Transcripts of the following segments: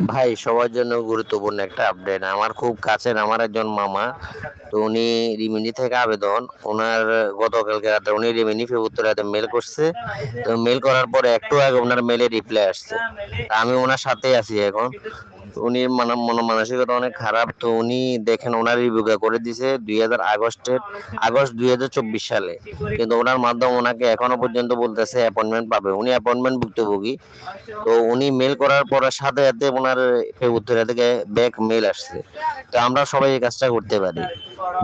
ভাই, সবার জন্য গুরুত্বপূর্ণ একটা আপডেট আমার খুব কাছের আমার একজন মামা, তো উনি রিমিনি থেকে আবেদন। ওনার গতকালকে রাতে উনি রিমিনি ফেব্রুয়ারি রাতে মেল করছে। তো মেল করার পরে একটু আগে ওনার মেলে রিপ্লাই আসছে। আমি ওনার সাথেই আছি এখন। উনি মানে মন মানসিকতা অনেক খারাপ, তো উনি দেখেন ওনার রিভিউটা করে দিছে দুই হাজার আগস্টের আগস্ট দুই হাজার চব্বিশ সালে। কিন্তু ওনার মাধ্যমে ওনাকে এখনও পর্যন্ত বলতেছে অ্যাপয়েন্টমেন্ট পাবে। উনি অ্যাপয়েন্টমেন্ট ভুক্তভোগী। তো উনি মেল করার পরে সাথে সাথে ওনার ফেব্রুয়ারি থেকে ব্যাক মেল আসছে। তো আমরা সবাই এই কাজটা করতে পারি।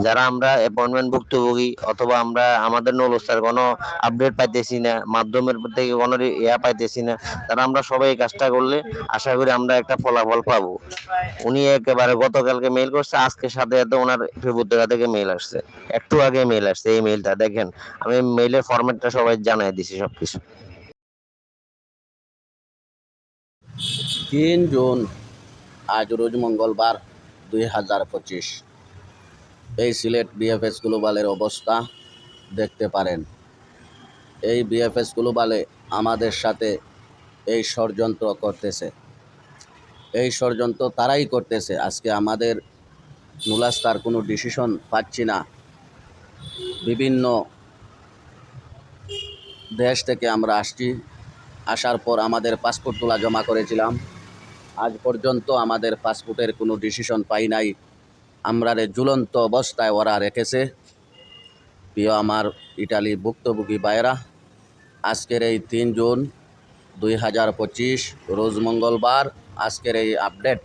যারা আমরা অ্যাপয়েন্টমেন্ট ভুক্তভোগী অথবা আমরা আমাদের নলস্তার কোনো আপডেট পাইতেছি না, মাধ্যমের থেকে কোনো ইয়া পাইতেছি না, তারা আমরা সবাই এই কাজটা করলে আশা করি আমরা একটা ফলাফল পাবো। উনি একেবারে গতকালকে মেল করছে, আজকে সাথে সাথে ওনার ফেব্রুয়ারি থেকে মেল আসছে। একটু আগে মেল আসছে, এই মেলটা দেখেন, আমি মেইলের ফরম্যাটটা সবাই জানাই দিছি সবকিছু। তিন জুন, আজ রোজ মঙ্গলবার, দুই হাজার পঁচিশ। এই সিলেট বিএফএস গ্লোবালের অবস্থা দেখতে পারেন। এই বিএফএস গ্লোবালে আমাদের সাথে এই ষড়যন্ত্র করতেছে। এই ষড়যন্ত্র তারাই করতেছে। আজকে আমাদের নুলাস্তার কোনো ডিসিশন পাচ্ছি না। বিভিন্ন দেশ থেকে আমরা আসছি। আসার পর আমাদের পাসপোর্ট তোলা জমা করেছিলাম। আজ পর্যন্ত আমাদের পাসপোর্টের কোনো ডিসিশন পাই নাই। আমরা ঝুলন্ত অবস্থায় ওরা রেখেছে। প্রিয় আমার ইটালি ভুক্তভোগী বাইরা আজকের এই তিন জুন দুই হাজার পঁচিশ, রোজ মঙ্গলবার আজকের এই আপডেট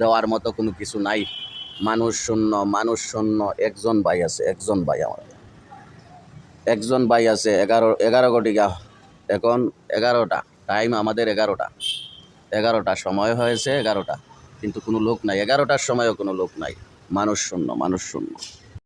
দেওয়ার মতো কোনো কিছু নাই। মানুষ শূন্য মানুষ শূন্য, একজন ভাই আছে, একজন ভাই আমার। একজন ভাই আছে, এগারো এগারো কোটি গা, এখন এগারোটা টাইম আমাদের এগারোটা। এগারোটা সময় হয়েছে এগারোটা, কিন্তু কোনো লোক নাই। এগারোটার সময়ও কোনো লোক নাই। মানুষ শূন্য মানুষ শূন্য।